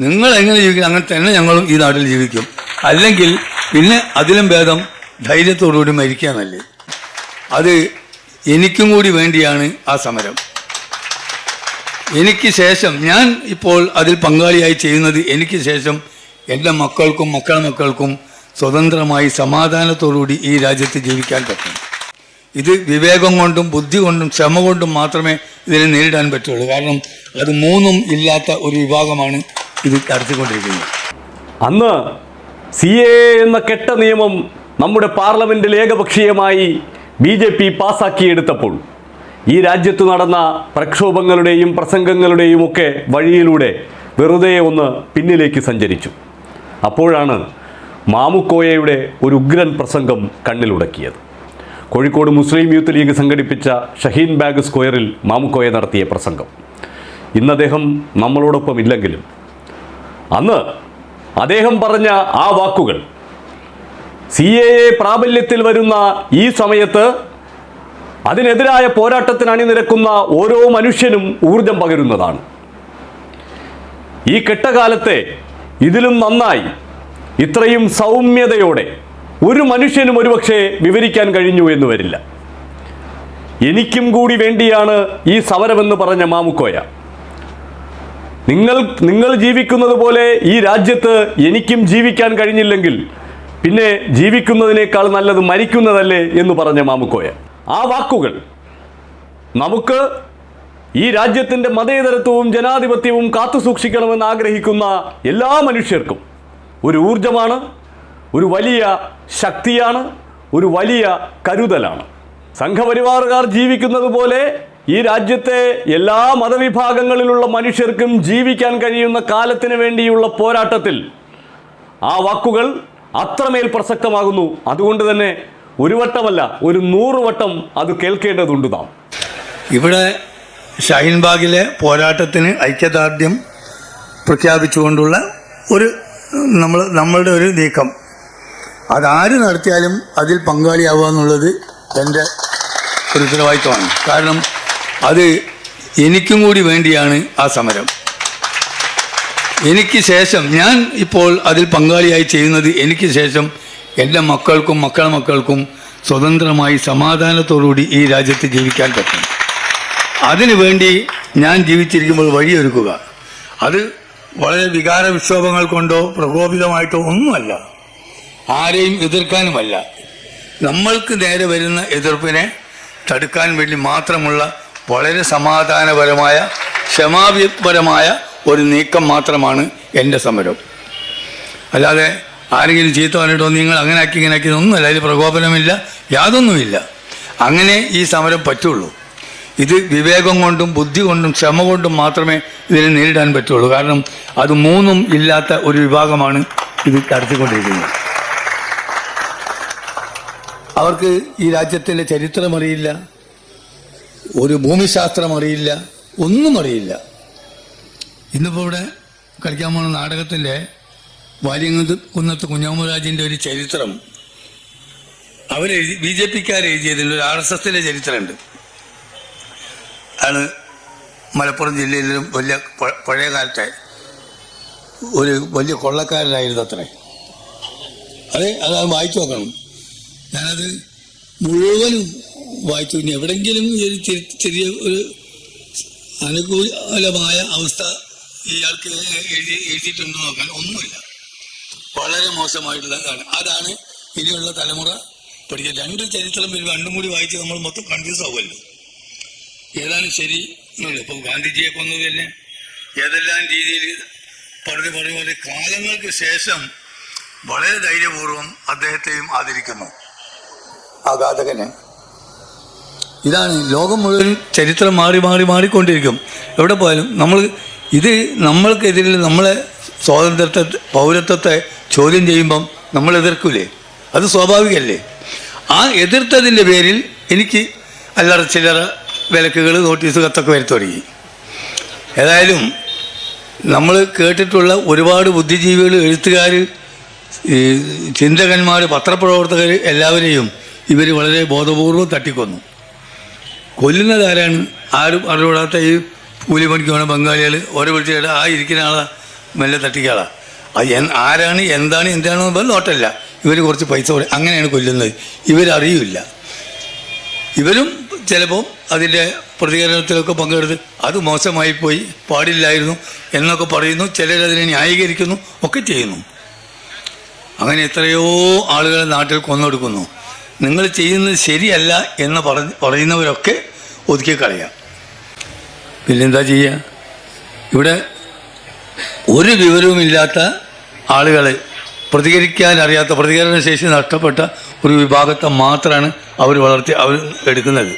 നിങ്ങൾ എങ്ങനെ ജീവിക്കും? അങ്ങനെ തന്നെ ഞങ്ങളും ഈ നാട്ടിൽ ജീവിക്കും. അല്ലെങ്കിൽ പിന്നെ അതിലും ഭേദം ധൈര്യത്തോടുകൂടി മരിക്കാനല്ലേ? അത് എനിക്കും കൂടി വേണ്ടിയാണ് ആ സമരം. എനിക്ക് ശേഷം ഞാൻ ഇപ്പോൾ അതിൽ പങ്കാളിയായി ചെയ്യുന്നത് എനിക്ക് ശേഷം എന്റെ മക്കൾക്കും മക്കളെ മക്കൾക്കും സ്വതന്ത്രമായി സമാധാനത്തോടുകൂടി ഈ രാജ്യത്ത് ജീവിക്കാൻ പറ്റും. ഇത് വിവേകം കൊണ്ടും ബുദ്ധി കൊണ്ടും ക്ഷമ കൊണ്ടും മാത്രമേ ഇതിനെ നേരിടാൻ പറ്റുള്ളൂ. കാരണം അത് മൂന്നും ഇല്ലാത്ത ഒരു വിഭാഗമാണ് ഇത് നടത്തിക്കൊണ്ടിരിക്കുന്നത് അന്ന് സി എ എന്ന കെട്ട നിയമം നമ്മുടെ പാർലമെന്റിൽ ഏകപക്ഷീയമായി ബി ജെ പി പാസ്സാക്കിയെടുത്തപ്പോൾ ഈ രാജ്യത്ത് നടന്ന പ്രക്ഷോഭങ്ങളുടെയും പ്രസംഗങ്ങളുടെയും ഒക്കെ വഴിയിലൂടെ വെറുതെ ഒന്ന് പിന്നിലേക്ക് സഞ്ചരിച്ചു. അപ്പോഴാണ് മാമുക്കോയയുടെ ഒരു ഉഗ്രൻ പ്രസംഗം കണ്ണിലുടക്കിയത്. കോഴിക്കോട് മുസ്ലിം യൂത്ത് ലീഗ് സംഘടിപ്പിച്ച ഷഹീൻ ബാഗ് സ്ക്വയറിൽ മാമുക്കോയ നടത്തിയ പ്രസംഗം. ഇന്ന് അദ്ദേഹം നമ്മളോടൊപ്പം ഇല്ലെങ്കിലും അന്ന് അദ്ദേഹം പറഞ്ഞ ആ വാക്കുകൾ. സി എ എ പ്രാബല്യത്തിൽ വരുന്ന ഈ സമയത്ത് അതിനെതിരായ പോരാട്ടത്തിന് അണിനിരക്കുന്ന ഓരോ മനുഷ്യനും ഊർജം പകരുന്നതാണ്. ഈ കെട്ടകാലത്തെ ഇതിലും നന്നായി ഇത്രയും സൗമ്യതയോടെ ഒരു മനുഷ്യനും ഒരുപക്ഷെ വിവരിക്കാൻ കഴിഞ്ഞു എന്ന് വരില്ല. എനിക്കും കൂടി വേണ്ടിയാണ് ഈ സമരമെന്ന് പറഞ്ഞ മാമുക്കോയ. നിങ്ങൾ നിങ്ങൾ ജീവിക്കുന്നത് പോലെ ഈ രാജ്യത്ത് എനിക്കും ജീവിക്കാൻ കഴിഞ്ഞില്ലെങ്കിൽ പിന്നെ ജീവിക്കുന്നതിനേക്കാൾ നല്ലത് മരിക്കുന്നതല്ലേ എന്ന് പറഞ്ഞ മാമുക്കോയ. ആ വാക്കുകൾ നമുക്ക് ഈ രാജ്യത്തിന്റെ മതേതരത്വവും ജനാധിപത്യവും കാത്തു സൂക്ഷിക്കണമെന്ന് ആഗ്രഹിക്കുന്ന എല്ലാ മനുഷ്യർക്കും ഒരു ഊർജമാണ് ഒരു വലിയ ശക്തിയാണ് ഒരു വലിയ കരുതലാണ്. സംഘപരിവാറുകാർ ജീവിക്കുന്നത് പോലെ ഈ രാജ്യത്തെ എല്ലാ മതവിഭാഗങ്ങളിലുള്ള മനുഷ്യർക്കും ജീവിക്കാൻ കഴിയുന്ന കാലത്തിന് വേണ്ടിയുള്ള പോരാട്ടത്തിൽ ആ വാക്കുകൾ അത്രമേൽ പ്രസക്തമാകുന്നു. അതുകൊണ്ട് തന്നെ ഒരു വട്ടമല്ല ഒരു നൂറ് വട്ടം അത് കേൾക്കേണ്ടതുണ്ട് നാം. ഇവിടെ ഷഹീൻബാഗിലെ പോരാട്ടത്തിന് ഐക്യദാർഢ്യം പ്രഖ്യാപിച്ചുകൊണ്ടുള്ള ഒരു നമ്മൾ നമ്മളുടെ ഒരു നീക്കം. അതാര് നടത്തിയാലും അതിൽ പങ്കാളിയാവുക എന്നുള്ളത് എന്റെ ഒരു ഉത്തരവാദിത്വമാണ്. കാരണം അത് എനിക്കും കൂടി വേണ്ടിയാണ് ആ സമരം. എനിക്ക് ശേഷം ഞാൻ ഇപ്പോൾ അതിൽ പങ്കാളിയായി ചെയ്യുന്നത് എനിക്ക് ശേഷം എന്റെ മക്കൾക്കും മക്കളെ മക്കൾക്കും സ്വതന്ത്രമായി സമാധാനത്തോടുകൂടി ഈ രാജ്യത്ത് ജീവിക്കാൻ പറ്റും. അതിനു വേണ്ടി ഞാൻ ജീവിച്ചിരിക്കുമ്പോൾ വഴിയൊരുക്കുക. അത് വളരെ വികാര വിക്ഷോഭങ്ങൾ കൊണ്ടോ പ്രകോപിതമായിട്ടോ ഒന്നുമല്ല. ആരെയും എതിർക്കാനുമല്ല. നമ്മൾക്ക് നേരെ വരുന്ന എതിർപ്പിനെ തടുക്കാൻ വേണ്ടി മാത്രമുള്ള വളരെ സമാധാനപരമായ ക്ഷമാപരമായ ഒരു നീക്കം മാത്രമാണ് എന്റെ സമരം. അല്ലാതെ ആരെങ്കിലും ചീത്ത പറഞ്ഞിട്ടോ നിങ്ങൾ അങ്ങനെ ആക്കി ഇങ്ങനെ ആക്കി ഒന്നുമല്ല അതിൽ പ്രകോപനമില്ല യാതൊന്നുമില്ല. അങ്ങനെ ഈ സമരം പറ്റുള്ളൂ. ഇത് വിവേകം കൊണ്ടും ബുദ്ധി കൊണ്ടും ക്ഷമ കൊണ്ടും മാത്രമേ ഇതിനെ നേരിടാൻ പറ്റുള്ളൂ. കാരണം അത് മൂന്നും ഇല്ലാത്ത ഒരു വിഭാഗമാണ് ഇത് നടത്തിക്കൊണ്ടിരിക്കുന്നത് അവർക്ക് ഈ രാജ്യത്തിന്റെ ചരിത്രം അറിയില്ല ഒരു ഭൂമിശാസ്ത്രം അറിയില്ല ഒന്നും അറിയില്ല. ഇന്നിപ്പോൾ ഇവിടെ കളിക്കാൻ പോണ നാടകത്തിന്റെ വാര്യങ്ങത്ത് കുന്നത്ത് കുഞ്ഞാമരാജിന്റെ ഒരു ചരിത്രം. അവരെഴുതി ബി ജെ പിക്കാർ എഴുതിയതിൽ ഒരു ആർ എസ് എസിന്റെ ചരിത്രമുണ്ട്. ആണ് മലപ്പുറം ജില്ലയിലും വലിയ പഴയ കാലത്തെ ഒരു വലിയ കൊള്ളക്കാരനായിരുന്നു അത്രേ അതെ അത് വായിച്ചു നോക്കണം. ഞാനത് മുഴുവനും വായിച്ചു ഇനി എവിടെങ്കിലും ഒരു ചെറിയ ഒരു അനുകൂലമായ അവസ്ഥ ഇയാൾക്ക് എഴുതി എഴുതിയിട്ടുണ്ടോ നോക്കാൻ ഒന്നുമില്ല. വളരെ മോശമായിട്ടുള്ള കാരണം അതാണ് ഇനിയുള്ള തലമുറ പഠിക്കുക രണ്ട് ചരിത്രം രണ്ടും കൂടി വായിച്ച് നമ്മൾ മൊത്തം കൺഫ്യൂസ് ആവുമല്ലോ. ഏതാണ് ശരി എന്നുള്ളത്. ഇപ്പോൾ ഗാന്ധിജിയെ കൊന്നത് തന്നെ ഏതെല്ലാം രീതിയിൽ പറഞ്ഞു പറഞ്ഞു പറഞ്ഞ് കാലങ്ങൾക്ക് ശേഷം വളരെ ധൈര്യപൂർവം അദ്ദേഹത്തെയും ആദരിക്കുന്നു. ആ ഘാതകനെ ഇതാണ് ലോകം മുഴുവൻ ചരിത്രം മാറി മാറി മാറിക്കൊണ്ടിരിക്കും. എവിടെ പോയാലും നമ്മൾ ഇത് നമ്മൾക്കെതിരിൽ നമ്മളെ സ്വാതന്ത്ര്യത്തെ പൗരത്വത്തെ ചോദ്യം ചെയ്യുമ്പം നമ്മൾ എതിർക്കൂലേ? അത് സ്വാഭാവികമല്ലേ ആ എതിർത്തതിന്റെ പേരിൽ എനിക്ക് അല്ലറ ചില്ലറ വിലക്കുകൾ നോട്ടീസ് കത്തൊക്കെ വരുത്തി തുടങ്ങി. ഏതായാലും നമ്മൾ കേട്ടിട്ടുള്ള ഒരുപാട് ബുദ്ധിജീവികൾ എഴുത്തുകാർ ചിന്തകന്മാർ പത്രപ്രവർത്തകർ എല്ലാവരെയും ഇവർ വളരെ ബോധപൂർവം തട്ടിക്കൊന്നു. കൊല്ലുന്നത് ആരാണ്? ആരും അറിവിടാത്ത ഈ കൂലിപ്പണിക്ക് വേണം ബംഗാളികൾ ഓരോ വിളിച്ചിട്ട് ആ ഇരിക്കുന്ന ആളെ മെല്ലെ തട്ടിക്കാളാണ് അത് ആരാണ് എന്താണ് എന്താണെന്ന് പറഞ്ഞാൽ നോട്ടല്ല. ഇവർ കുറച്ച് പൈസ കൊടു അങ്ങനെയാണ് കൊല്ലുന്നത്. ഇവരറിയില്ല. ഇവരും ചിലപ്പോൾ അതിന്റെ പ്രതികരണത്തിലൊക്കെ പങ്കെടുത്ത് അത് മോശമായി പോയി പാടില്ലായിരുന്നു എന്നൊക്കെ പറയുന്നു ചിലരതിനെ ന്യായീകരിക്കുന്നു ഒക്കെ ചെയ്യുന്നു. അങ്ങനെ എത്രയോ ആളുകളെ നാട്ടിൽ കൊന്നൊടുക്കുന്നു. നിങ്ങൾ ചെയ്യുന്നത് ശരിയല്ല എന്ന് പറഞ്ഞ് പറയുന്നവരൊക്കെ ഒതുക്കി കളയാം. പിന്നെന്താ ചെയ്യുക ഇവിടെ ഒരു വിവരവുമില്ലാത്ത ആളുകൾ പ്രതികരിക്കാൻ അറിയാത്ത പ്രതികരണ ശേഷി നഷ്ടപ്പെട്ട ഒരു വിഭാഗത്തെ മാത്രമാണ് അവർ വളർത്തി അവർ എടുക്കുന്നത്.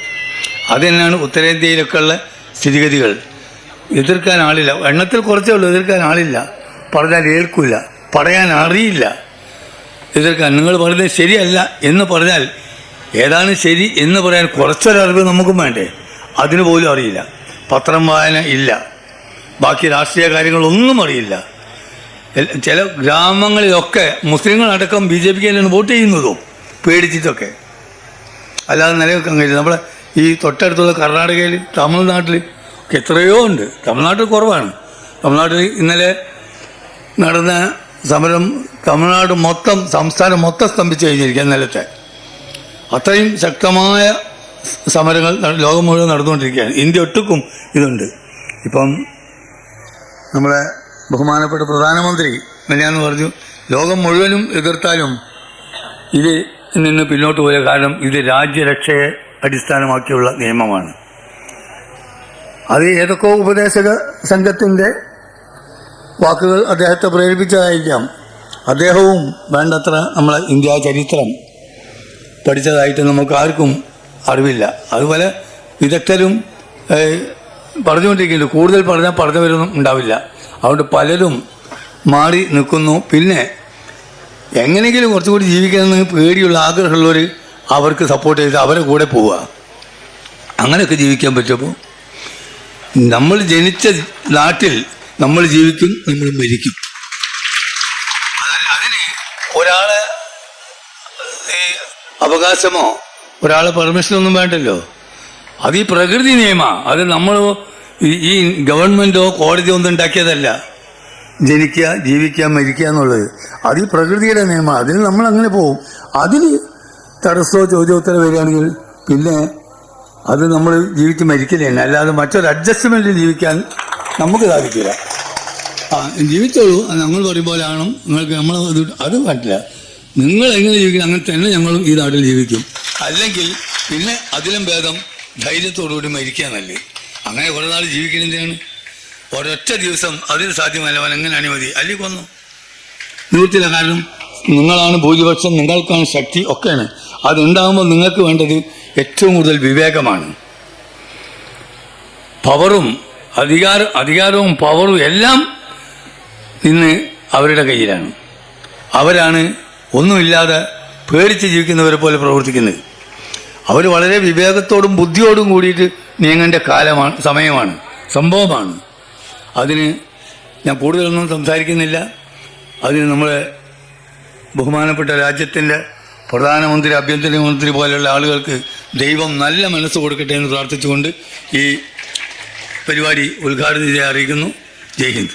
അത് തന്നെയാണ് ഉത്തരേന്ത്യയിലൊക്കെ ഉള്ള സ്ഥിതിഗതികൾ. എതിർക്കാൻ ആളില്ല. എണ്ണത്തിൽ കുറച്ചേ ഉള്ളൂ എതിർക്കാൻ ആളില്ല. പറഞ്ഞാൽ ഏൽക്കില്ല പറയാൻ അറിയില്ല. എതിർക്കാൻ നിങ്ങൾ പറയുന്നത് ശരിയല്ല എന്ന് പറഞ്ഞാൽ ഏതാണ് ശരി എന്ന് പറയാൻ കുറച്ചൊരറിവ് നമുക്കും വേണ്ടേ? അതിന് പോലും അറിയില്ല. പത്രം വായന ഇല്ല. ബാക്കി രാഷ്ട്രീയ കാര്യങ്ങളൊന്നും അറിയില്ല. ചില ഗ്രാമങ്ങളിലൊക്കെ മുസ്ലിങ്ങളടക്കം ബി ജെ പിക്ക് തന്നെയാണ് വോട്ട് ചെയ്യുന്നതും പേടിച്ചിട്ടൊക്കെ. അല്ലാതെ നിലനിൽക്കാൻ കഴിയില്ല. നമ്മളെ ഈ തൊട്ടടുത്തുള്ള കർണാടകയിൽ തമിഴ്നാട്ടിൽ എത്രയോ ഉണ്ട്. തമിഴ്നാട്ടിൽ കുറവാണ്. തമിഴ്നാട്ടിൽ ഇന്നലെ നടന്ന സമരം തമിഴ്നാട് മൊത്തം സംസ്ഥാനം മൊത്തം സ്തംഭിച്ചു കഴിഞ്ഞിരിക്കുക ഇന്നലത്തെ. അത്രയും ശക്തമായ സമരങ്ങൾ ലോകം മുഴുവൻ നടന്നുകൊണ്ടിരിക്കുകയാണ്. ഇന്ത്യ ഒട്ടുക്കും ഇതുണ്ട്. ഇപ്പം നമ്മളെ ബഹുമാനപ്പെട്ട പ്രധാനമന്ത്രി മിനിയാന്ന് പറഞ്ഞു ലോകം മുഴുവനും എതിർത്താലും ഇത് നിന്ന് പിന്നോട്ട് പോയ കാരണം ഇത് രാജ്യരക്ഷയെ അടിസ്ഥാനമാക്കിയുള്ള നിയമമാണ്. അത് ഏതൊക്കെ ഉപദേശക സംഘത്തിന്റെ വാക്കുകൾ അദ്ദേഹത്തെ പ്രേരിപ്പിച്ചതായിരിക്കാം. അദ്ദേഹവും വേണ്ടത്ര നമ്മളെ ഇന്ത്യ ചരിത്രം പഠിച്ചതായിട്ട് നമുക്ക് ആർക്കും അറിവില്ല. അതുപോലെ വിദഗ്ധരും പറഞ്ഞുകൊണ്ടിരിക്കുന്നു കൂടുതൽ പറഞ്ഞാൽ പറഞ്ഞവരൊന്നും ഉണ്ടാവില്ല. അതുകൊണ്ട് പലരും മാറി നിൽക്കുന്നു. പിന്നെ എങ്ങനെയെങ്കിലും കുറച്ചുകൂടി ജീവിക്കണമെന്ന് പേടിയുള്ള ആഗ്രഹമുള്ളവർ അവർക്ക് സപ്പോർട്ട് ചെയ്ത് അവരെ കൂടെ പോവുക. അങ്ങനെയൊക്കെ ജീവിക്കാൻ പറ്റുമ്പോൾ നമ്മൾ ജനിച്ച നാട്ടിൽ നമ്മൾ ജീവിക്കും നമ്മൾ മരിക്കും. അതിന് ഒരാൾ ഈ അവകാശമോ? ഒരാളെ പെർമിഷനൊന്നും വേണ്ടല്ലോ. അത് ഈ പ്രകൃതി നിയമ. അത് നമ്മൾ ഈ- ഗവൺമെന്റോ കോടതിയോ ഒന്നും ഉണ്ടാക്കിയതല്ല. ജനിക്കുക ജീവിക്കുക മരിക്കുക എന്നുള്ളത്. അത് ഈ പ്രകൃതിയുടെ നിയമം. അതിന് നമ്മൾ അങ്ങനെ പോവും. അതിന് തടസ്സമോ ചോദ്യോത്തരം വരികയാണെങ്കിൽ പിന്നെ അത് നമ്മൾ ജീവിച്ച് മരിക്കലേ തന്നെ. അല്ലാതെ മറ്റൊരു അഡ്ജസ്റ്റ്മെന്റ് ജീവിക്കാൻ നമുക്ക് സാധിക്കില്ല ആ ജീവിച്ചോളൂ. ഞങ്ങൾ പറയും നിങ്ങൾക്ക് നമ്മൾ അത് അത് പറ്റില്ല. നിങ്ങൾ എങ്ങനെ ജീവിക്കണം? അങ്ങനെ തന്നെ ഞങ്ങളും ഈ നാട്ടിൽ ജീവിക്കും. അല്ലെങ്കിൽ പിന്നെ അതിലും ഭേദം ധൈര്യത്തോടുകൂടി മരിക്കാന്നല്ലേ അങ്ങനെ കുറേ നാൾ ജീവിക്കുന്നതിനാണ് ഒരൊറ്റ ദിവസം അതിൽ സാധ്യമല്ല. അവൻ എങ്ങനെ അനുമതി അല്ലെങ്കിൽ കൊന്നു. നിവൃത്തിയില്ല കാരണം നിങ്ങളാണ് ഭൂരിപക്ഷം നിങ്ങൾക്കാണ് ശക്തി ഒക്കെയാണ്. അതുണ്ടാകുമ്പോൾ നിങ്ങൾക്ക് വേണ്ടത് ഏറ്റവും കൂടുതൽ വിവേകമാണ്. പവറും അധികാര അധികാരവും പവറും എല്ലാം നിന്ന് അവരുടെ കയ്യിലാണ്. അവരാണ് ഒന്നുമില്ലാതെ പേടിച്ച് ജീവിക്കുന്നവരെ പോലെ പ്രവർത്തിക്കുന്നത്. അവർ വളരെ വിവേകത്തോടും ബുദ്ധിയോടും കൂടിയിട്ട് നീങ്ങേണ്ട കാലമാണ് സമയമാണ്. സംഭവമാണ്. അതിന് ഞാൻ കൂടുതലൊന്നും സംസാരിക്കുന്നില്ല. അതിന് നമ്മളെ ബഹുമാനപ്പെട്ട രാജ്യത്തിന്റെ പ്രധാനമന്ത്രി ആഭ്യന്തരമന്ത്രി പോലെയുള്ള ആളുകൾക്ക് ദൈവം നല്ല മനസ്സ് കൊടുക്കട്ടെ എന്ന് പ്രാർത്ഥിച്ചുകൊണ്ട് ഈ പരിപാടി ഉദ്ഘാടനം ചെയ്യാൻ അറിയിക്കുന്നു. ജയ് ഹിന്ദ്.